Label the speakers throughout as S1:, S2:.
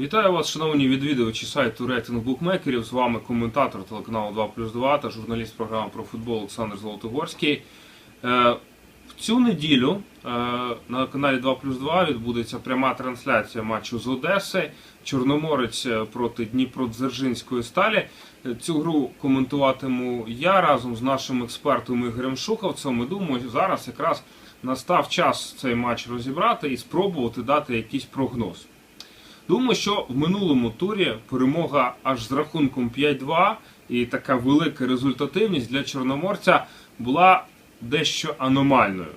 S1: Вітаю вас, шановні відвідувачі сайту рейтинг букмекерів. З вами коментатор телеканалу 2 плюс 2 та журналіст програми про футбол Олександр Золотогорський. Е, В цю неділю е, на каналі 2 плюс 2 відбудеться пряма трансляція матчу з Одеси. Чорноморець е, проти Дніпродзержинської сталі. Цю гру коментуватиму я разом з нашим експертом Ігорем Шуховцем. І думаю, зараз якраз настав час цей матч розібрати і спробувати дати якийсь прогноз. Думаю, що в минулому турі перемога аж з рахунком 5-2 і така велика результативність для Чорноморця була дещо аномальною.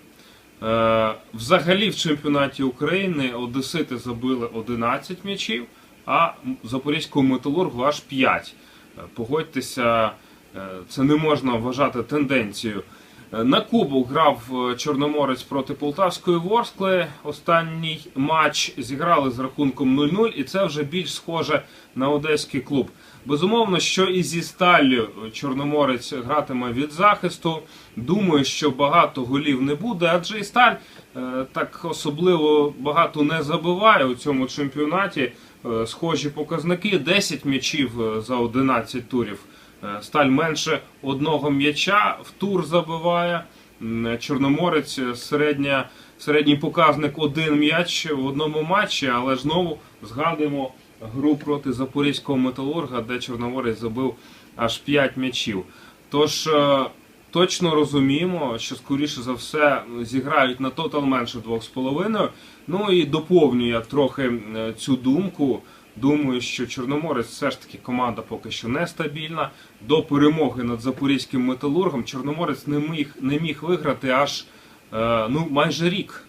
S1: Е, взагалі в чемпіонаті України Одесити забили 11 м'ячів, а Запорізькому металургу аж 5. Е, Погодьтеся, е, це не можна вважати тенденцією. На Кубок грав е, Чорноморець проти Полтавської Ворскли. Останній матч зіграли з рахунком 0-0, і це вже більш схоже на одеський клуб. Безумовно, що і зі сталлю Чорноморець гратиме від захисту. Думаю, що багато голів не буде, адже і сталь е, так особливо багато не забиває у цьому чемпіонаті. Е, Схожі показники: 10 м'ячів за 11 турів. Е, Сталь менше одного м'яча в тур забиває. Чорноморець е, середня, середній показник один м'яч в одному матчі, але знову згадуємо гру проти Запорізького металурга, де Чорноморець забив аж 5 м'ячів. Тож е, точно розуміємо, що скоріше за все зіграють на тотал менше 2,5. Ну і доповнюю трохи цю думку. Думаю, що Чорноморець все ж таки команда поки що нестабільна. До перемоги над Запорізьким металургом Чорноморець не міг, не міг виграти аж е, ну, майже рік.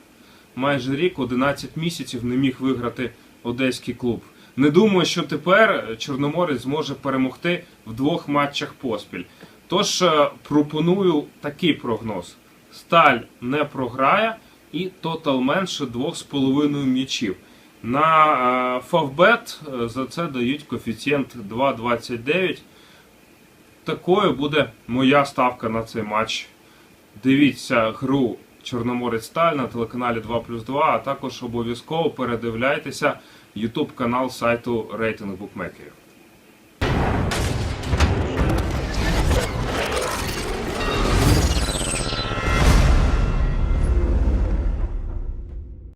S1: Майже рік, 11 місяців не міг виграти одеський клуб. Не думаю, що тепер Чорноморець зможе перемогти в двох матчах поспіль. Тож е, пропоную такий прогноз: Сталь не програє і тотал менше 2,5 м'ячів. На Фавбет е, за це дають коефіцієнт 2,29. Такою буде моя ставка на цей матч. Дивіться гру Чорноморець Сталь на телеканалі 2 плюс 2, а також обов'язково передивляйтеся YouTube канал сайту рейтинг букмекерів.